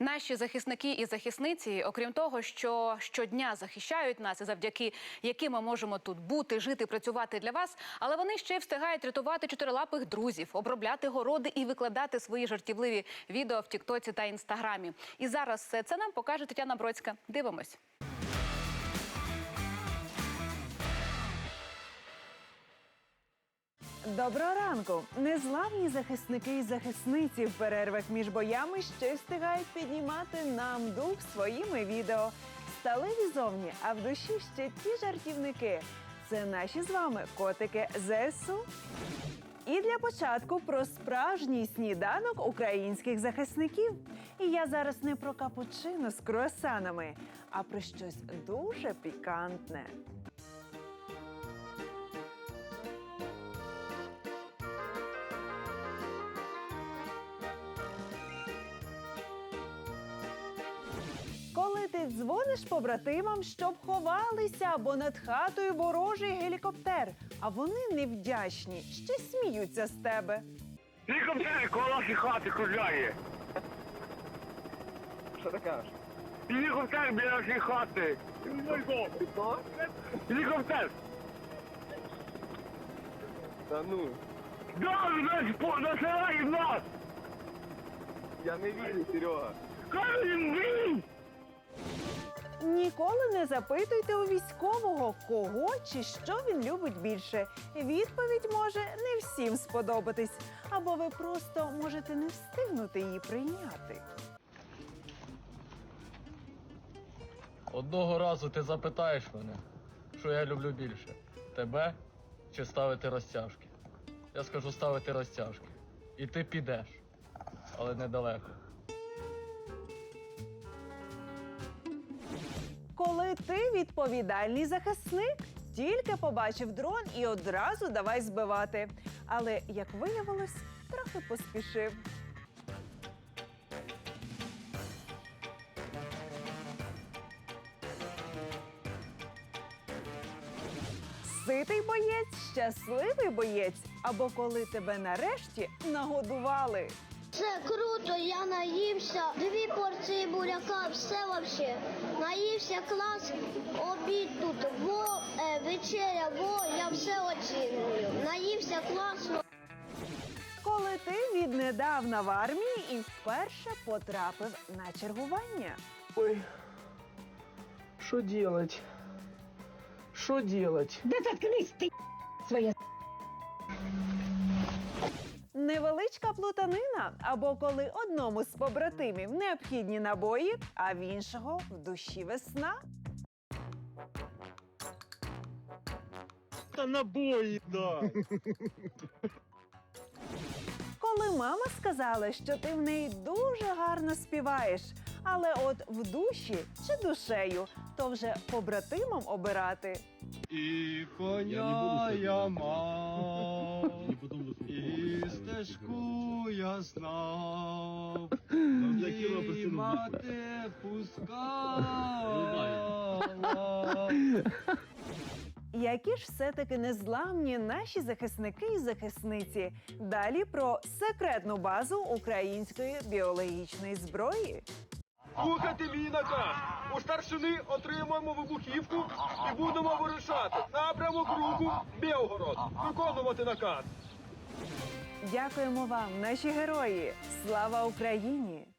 Наші захисники і захисниці, окрім того, що щодня захищають нас, і завдяки яким ми можемо тут бути, жити, працювати для вас, але вони ще й встигають рятувати чотирилапих друзів, обробляти городи і викладати свої жартівливі відео в Тіктоці та Інстаграмі. І зараз це нам покаже Тетяна Бродська. Дивимось. Доброго ранку! Незламні захисники і захисниці в перервах між боями ще встигають піднімати нам дух своїми відео. Сталеві зовні, а в душі ще ті жартівники. Це наші з вами котики ЗСУ. І для початку про справжній сніданок українських захисників. І я зараз не про капучино з круасанами, а про щось дуже пікантне. Дзвониш побратимам, щоб ховалися, бо над хатою ворожий гелікоптер, а вони невдячні, ще сміються з тебе. Гелікоптер коло нашої хати кружляє. Що ти кажеш? Гелікоптер біля нашої хати. Гелікоптер. Та ну, Да, нас по насирає нас. я не вірю, Серега. Він він. Ніколи не запитуйте у військового, кого чи що він любить більше. Відповідь може не всім сподобатись, або ви просто можете не встигнути її прийняти. Одного разу ти запитаєш мене, що я люблю більше: тебе чи ставити розтяжки. Я скажу ставити розтяжки. І ти підеш, але недалеко. Ти відповідальний захисник, тільки побачив дрон і одразу давай збивати. Але як виявилось, трохи поспішив. Ситий боєць, щасливий боєць, або коли тебе нарешті нагодували. Це круто, я наївся. Дві порції буряка, все вообще. Наївся клас, обід тут, во, е, вечеря, во, я все оціную. Наївся класно. Коли ти віднедавна в армії і вперше потрапив на чергування. Ой, что делать? Что делать? Невеличка плутанина, або коли одному з побратимів необхідні набої, а в іншого в душі весна. Та набої, да. Коли мама сказала, що ти в неї дуже гарно співаєш, але от в душі чи душею, то вже побратимом обирати. І коня я мав, стежку я знав, і мати пускала. Які ж все-таки незламні наші захисники і захисниці. Далі про секретну базу української біологічної зброї. Слухайте мій наказ. У старшини отримаємо вибухівку і будемо вирушати. Напрямок руху Білгород. Виконувати наказ. Дякуємо вам, наші герої! Слава Україні!